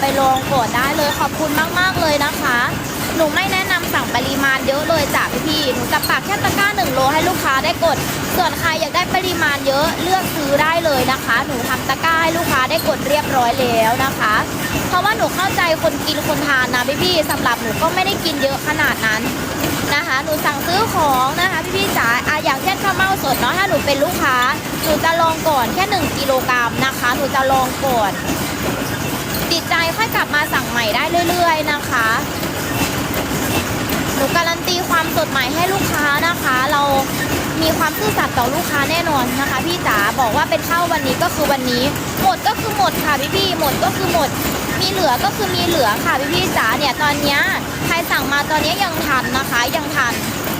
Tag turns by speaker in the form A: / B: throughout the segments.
A: ไปลองก่อนได้เลยขอบคุณมากๆเลยนะคะ หนูไม่แนะนำสั่งปริมาณเยอะเลยจ้ะพี่หนูจะปักแค่ตะกร้าหนึ่งโลให้ลูกค้าได้กด ส่วนใครอยากได้ปริมาณเยอะเลือกซื้อได้เลยนะคะ หนูทำตะกร้าให้ลูกค้าได้กดเรียบร้อยแล้วนะคะ เพราะว่าหนูเข้าใจคนกินคนทานนะพี่ๆสำหรับหนูก็ไม่ได้กินเยอะขนาดนั้นนะคะหนูสั่งซื้อของนะคะพี่ๆจ๋าอะอย่างเช่นข้าวเม่าสดเนาะถ้าหนูเป็นลูกค้าหนูจะลองก่อนแค่ 1กิโลกรัมนะคะ หนูจะลองก่อน ติดใจค่อยกลับมาสั่งใหม่ได้เรื่อยๆนะคะหนูการันตีความสดใหม่ให้ลูกค้านะคะ เรามีความซื่อสัตย์ต่อลูกค้าแน่นอนนะคะ พี่จ๋าบอกว่าเป็นข้าววันนี้ก็คือวันนี้ หมดก็คือหมดค่ะพี่พี่หมดก็คือหมด มีเหลือก็คือมีเหลือค่ะพี่พี่จ๋าเนี่ยตอนนี้ใครสั่งมาตอนนี้ยยังทันนะคะ ยังทัน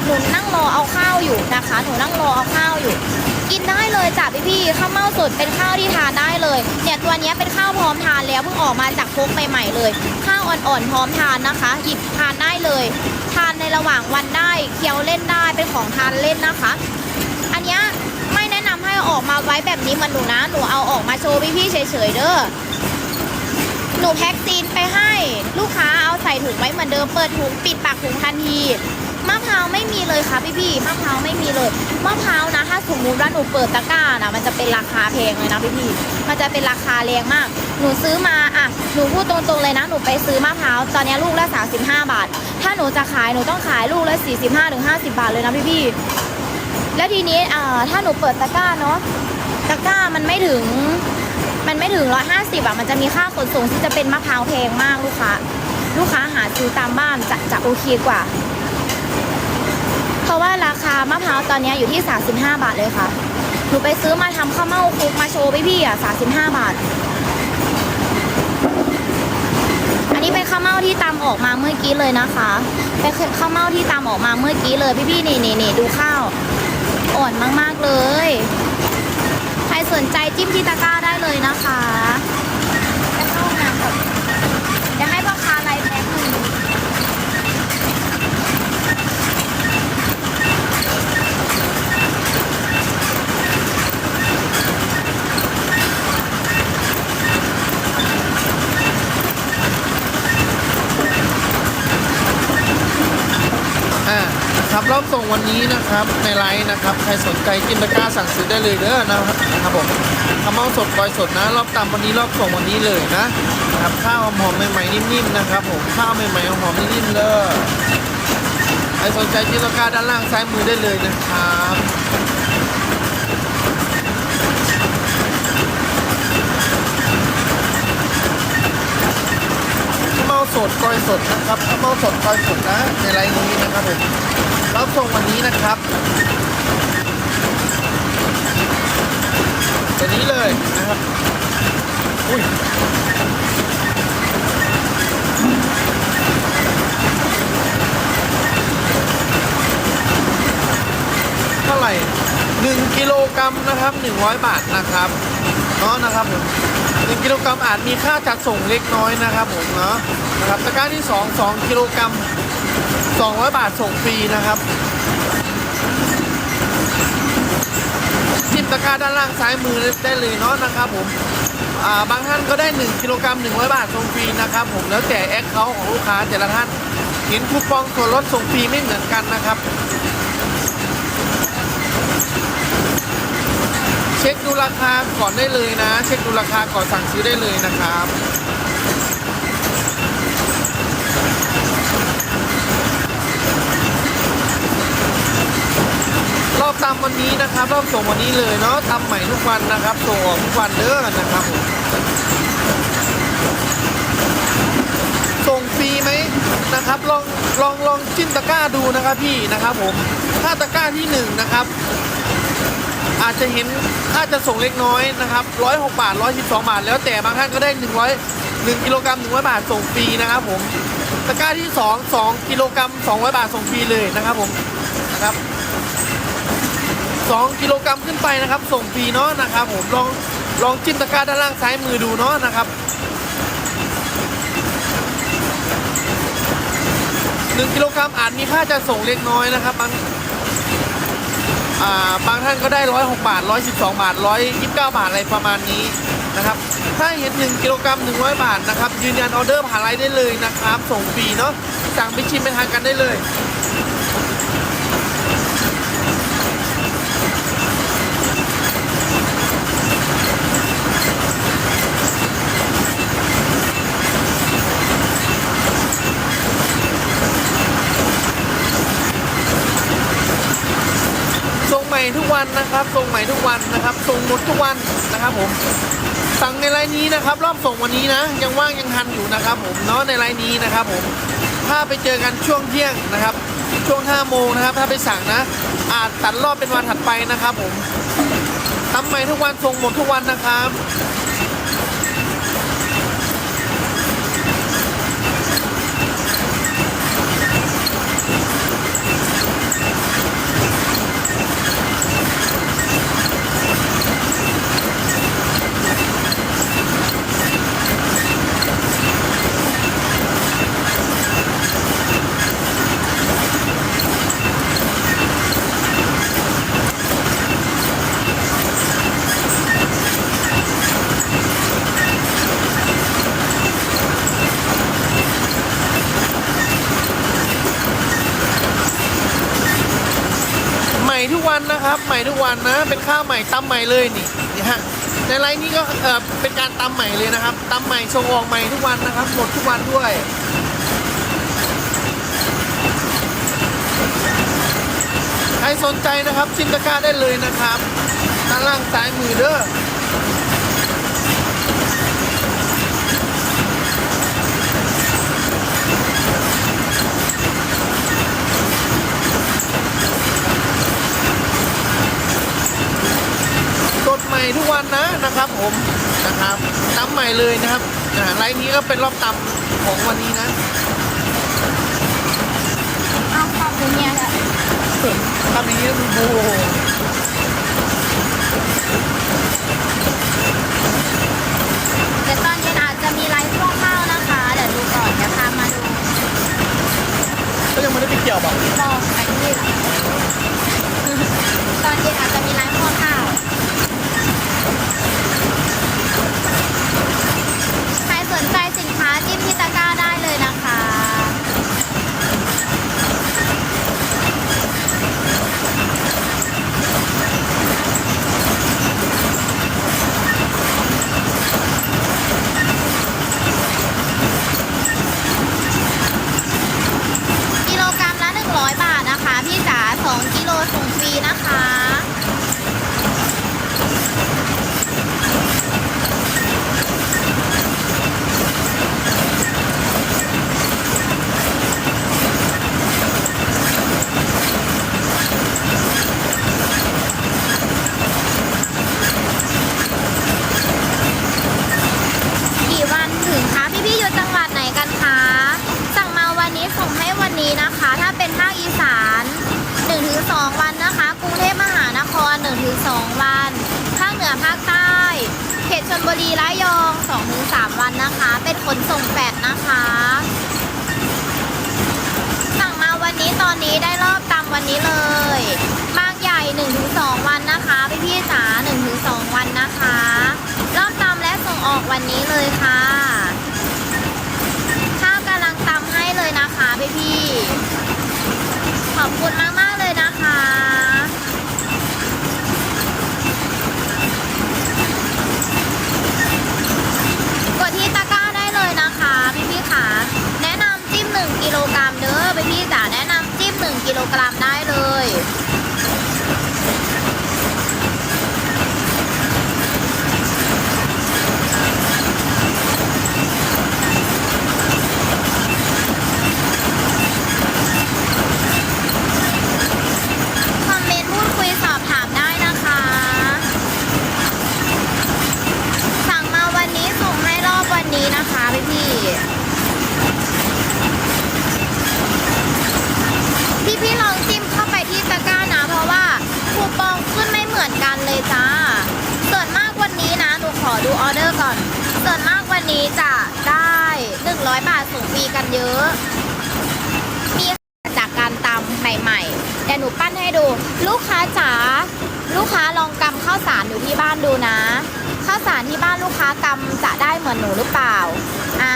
A: หนูนั่งรอเอาข้าวอยู่นะคะ หนูนั่งรอเอาข้าวอยู่ กินได้เลยจ้ะพี่พี่ข้าวเม่าสดเป็นข้าวที่ทานได้เลยเนี่ยตัวนี้เป็นข้าวพร้อมทานแล้วเพิ่งออกมาจากพกใหม่ๆเลย ข้าวอ่อนๆพร้อมทานนะคะ หยิบทานได้เลย ทานในระหว่างวันได้เคี้ยวเล่นได้เป็นของทานเล่นนะคะ อันนี้ไม่แนะนำให้ออกมาไว้แบบนี้มันหนูนะหนูเอาออกมาโชว์พี่ๆเฉยๆเด้อหนูแพ็กซีนไปให้ ลูกค้าเอาใส่ถุงไว้เหมือนเดิมเปิดถุงปิดปากถุงทันที มะพร้าวไม่มีเลยค่ะพี่ๆมะพร้าวไม่มีเลยมะพร้าวนะถ้าสมมุติว่าหนูเปิดตะกร้านะมันจะเป็นราคาแพงเลยนะพี่ๆมันจะเป็นราคาแรงมาก หนูซื้อมาอะหนูพูดตรงๆเลยนะหนูไปซื้อมะพร้าวตอนนี้ลูกละ35 บาท ถ้าหนูจะขายหนูต้องขายลูกละ45ถึง50 บาทเลยนะพี่ๆแล้วทีนี้อ่าถ้าหนูเปิดตะกร้าเนาะตะกร้ามันไม่ถึง มันไม่ถึง150อะมันจะมีค่าขนส่งที่จะเป็นมะพร้าวแพงมากลูกค้า ลูกค้าหาซื้อตามบ้านจะจะโอเคกว่าะว่าราคามะพร้าวตอนนี้อยู่ที่ 35 บาทเลยค่ะ หนูไปซื้อมาทำข้าวเม่าคลุกมาโชว์พี่ๆอะ 35 บาท อันนี้เป็นข้าวเม่าที่ตำออกมาเมื่อกี้เลยนะคะเป็นข้าวเม่าที่ตำออกมาเมื่อกี้เลยพี่ๆนี่นี่นี่ดูข้าวอ่อนมากๆเลย ใครสนใจจิ้มที่ตะกร้าได้เลยนะคะเข้าห้องน้ำก่อนเดี๋ยวให้พ่อค้าไลฟ์แพ็คหนึ่ง
B: อ่านะค รอบส่งวันนี้นะครับในไลน์นะครับใครสนใจกินตะกร้าสั่งซื้อได้เลยเด้อนะครับนะครับผมข้าวเมาสดกอยสดนะ รอบตามวันนี้รอบส่งวันนี้เลยนะนะครับข้าวหอมใหม่ๆนิ่มๆนะครับผมข้าวใหม่ๆหอมนิ่มๆเลยใครสนใจกินตะกร้าด้านล่างซ้ายมือได้เลยนะครับข้าวเมาสดกอยสดนะครับข้าวเมาสดกอยสดนะในไลน์นี้นะครับผมรอบส่งวันนี้นะครับเดี๋ยวนี้เลยนะครับอุ้ยเท่าไหร่1กิโลกรัมนะครับ 100 บาทนะครับเนาะนะครับผม1กิโลกรัมอาจมีค่าจัดส่งเล็กน้อยนะครับผมเนาะ นะครับตะกร้าที่ 2 2กิโลกรัม200 บาทส่งฟรีนะครับจิ้มตะกร้าด้านล่างซ้ายมือได้เลยเนาะนะครับผมาบางท่านก็ได้ 1กิโลกรัม100 บาทส่งฟรีนะครับผมแล้วแต่แอคเคาท์ของลูกค้าแต่ละท่านเห็นคูปองส่วนลดส่งฟรีไม่เหมือนกันนะครับ เช็คดูราคาก่อนได้เลยนะ เช็คดูราคาก่อนสั่งซื้อได้เลยนะครับ อบตามวันนี้นะครับรอบส่งวันนี้เลยเนาะทำใหม่ทุกวันนะครับ ส่งออกทุกวันเด้อนะครับ ส่งฟรีไหมนะครับ ลองลองลองจิ้มตะกร้าดูนะครับพี่นะครับผมถ้าตะกร้าที่หนึ่งนะครับ อาจจะเห็นค่าจะส่งเล็กน้อยนะครับ106บาท112บาท แล้วแต่บางท่านก็ได้100 1กิโลกรัม100บาทส่งฟรีนะครับผมตะกร้าที่2 2กิโลกรัม200บาทส่งฟรีเลยนะครับผมนะครับ 2กิโลกรัมขึ้นไปนะครับ ส่งฟรีเนาะนะครับผมลองลองจิ้มตะกร้าด้านล่างซ้ายมือดูเนาะนะครับ1กิโลกรัมอาจมีค่าจะส่งเล็กน้อยนะครับบางาบางท่านก็ได้ร้อยหกบาทร้อยสิบสองบาทร้อยยี่สิบเก้าบาทอะไรประมาณนี้นะครับถ้าเห็น1กิโลกรัม100บาทนะครับยืนยันออเดอร์ผ่านไลน์ได้เลยนะครับ ส่งฟรีเนาะสั่งไปชิมไปทานกันได้เลย ม่ทุกวันนะครับส่งใหม่ทุกวันนะครับส่งหมดทุกวันนะครับผมสั่งในไลน์นี้นะครับรอบส่งวันนี้นะ ยังว่างยังทันอยู่นะครับผมเนาะในไลน์นี้นะครับผมถ้าไปเจอกันช่วงเที่ยงนะครับ ช่วง5โมงนะครับ ถ้าไปสั่งนะ อาจตัดรอบเป็นวันถัดไปนะครับผมทำใหม่ทุกวันส่งหมดทุกวันนะครับ ใหม่ทุกวันนะครับ ให ม่ทุกวันนะ เป็นข้าวใหม่ตำใหม่เลยนี่นะฮะในไลน์นี้ก็เออเป็นการตำใหม่เลยนะครับตำใหม่ส่งออกใหม่ทุกวันนะครับหมดทุกวันด้วยใครสนใจนะครับชิมตะกร้าได้เลยนะครับด้านล่างซ้ายมือเด้อ สดใหม่ทุก วันนะนะครับผมนะครับตำใหม่เลยนะครับอ่าไลน์นี้ก็เป็นรอบตำของวันนี้นะ
A: เอาขอบคุณเนี่ยค่ะ
B: ทำอย่างนี้มันโอ้โห
A: เดี๋ยวตอนเย็นอาจจะมีไลฟ์พวกข้าวนะคะ เดี๋ยวดูก่อนเดี๋ยวพามาดู
B: ก็ยังไม่ได้ไปเกี่ยวบอก
A: มองไปที่หลังตอนเย็นอาจจะมีไลฟ์พวกข้าว ใครสนใจสินค้าจิ้มที่ตะกร้าได้เลยนะคะ กิโลกรัมละ 100 บาทนะคะ พี่จ๋า2กิโลส่งฟรีนะคะ กี่วันถึงคะพี่พี่ๆอยู่จังหวัดไหนกันคะ สั่งมาวันนี้ส่งให้วันนี้นะคะ ถ้าเป็นภาคอีสาน1-2 วันนะคะ กรุงเทพมหานคร1-2 วัน ภาคเห นือภาคใต้ เขตชนบุรีระยอง 2-3 วันนะคะ เป็นขนส่งแปดนะคะ สั่งมาวันนี้ตอนนี้ได้รอบตามวันนี้เลย กลกรัมได้เลย คอมเมนต์พูดคุยสอบถามได้นะคะ สั่งมาวันนี้ส่งให้รอบวันนี้นะคะพี่พี่พี่พี่ๆลองจิ้มเข้าไปที่ตะกร้านะ เพราะว่าคูปองขึ้นไม่เหมือนกันเลยจ้า ส่วนมากวันนี้นะหนูขอดูออเดอร์ก่อน ส่วนมากวันนี้จะได้ 100บาทส่งฟรีกันเยอะ มีจากการตำใหม่ๆเดี๋ยวหนูปั้นให้ดู ลูกค้าจ๋าลูกค้าลองกำข้าวสารอยู่ที่บ้านดูนะข้าวสารที่บ้านลูกค้ากำจะได้เหมือนหนูหรือเปล่าอ่า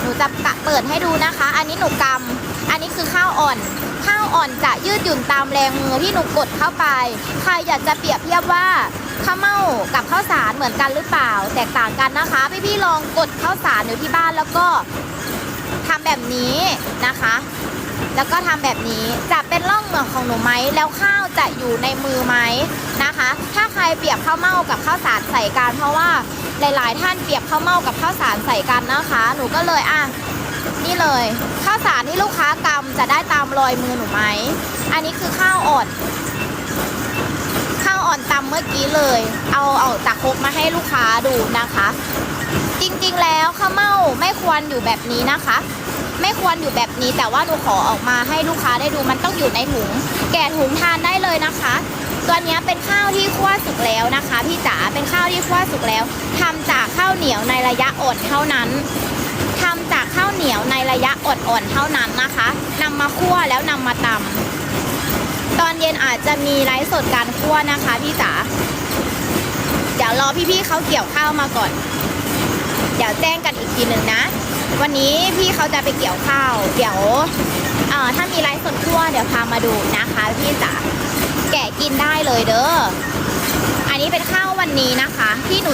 A: หนูจะกะเปิดให้ดูนะคะ อันนี้หนูกำอันนี้คือข้าวอ่อนข้าวอ่อนจะยืดหยุ่นตามแรงมือที่หนูกดเข้าไป ใครอยากจะเปรียบเทียบว่าข้าวเม่ากับข้าวสารเหมือนกันหรือเปล่า แตกต่างกันนะคะ พี่ๆลองกดข้าวสารอยู่ที่บ้านแล้วก็ ทำแบบนี้นะคะ แล้วก็ทำแบบนี้จะเป็นร่องเหมือนของหนูไหมแล้วข้าวจะอยู่ในมือไหมนะคะ ถ้าใครเปรียบข้าวเม่ากับข้าวสารใส่กันเพราะว่าหลาย ๆ ท่านเปรียบข้าวเม่ากับข้าวสารใส่กันนะคะ หนูก็เลยอะนี่เลยข้าวสารที่ลูกค้ากำจะได้ตามรอยมือหนูไหมอันนี้คือข้าวอ่อนข้าวอ่อนตำเมื่อกี้เลย เอาเอาจากคกมาให้ลูกค้าดูนะคะ จริงๆแล้วข้าว ควรอยู่แบบนี้นะคะ ไม่ควรอยู่แบบนี้แต่ว่าหนูขอออกมาให้ลูกค้าได้ดูมันต้องอยู่ในถุง แกะถุงทานได้เลยนะคะ ตัวนี้เป็นข้าวที่คั่วสุกแล้วนะคะพี่จ๋าเป็นข้าวที่คั่วสุกแล้วทำจากข้าวเหนียวในระยะอ่อนเท่านั้นทำจากข้าวเหนียวในระยะอ่อนเท่านั้นนะคะนำมาคั่วแล้วนำมาตำตอนเย็นอาจจะมีไลฟ์สดการคั่วนะคะพี่จ๋าเดี๋ยวรอพี่ๆเขาเกี่ยวข้าวมาก่อน เดี๋ยวแจ้งกันอีกทีหนึ่งนะ วันนี้พี่เขาจะไปเกี่ยวข้าว เดี๋ยวถ้ามีไลฟ์สดทั่วเดี๋ยวพามาดูนะคะ พี่จ๋าแกะกินได้เลยเด้อ อันนี้เป็นข้าววันนี้นะคะที่หนู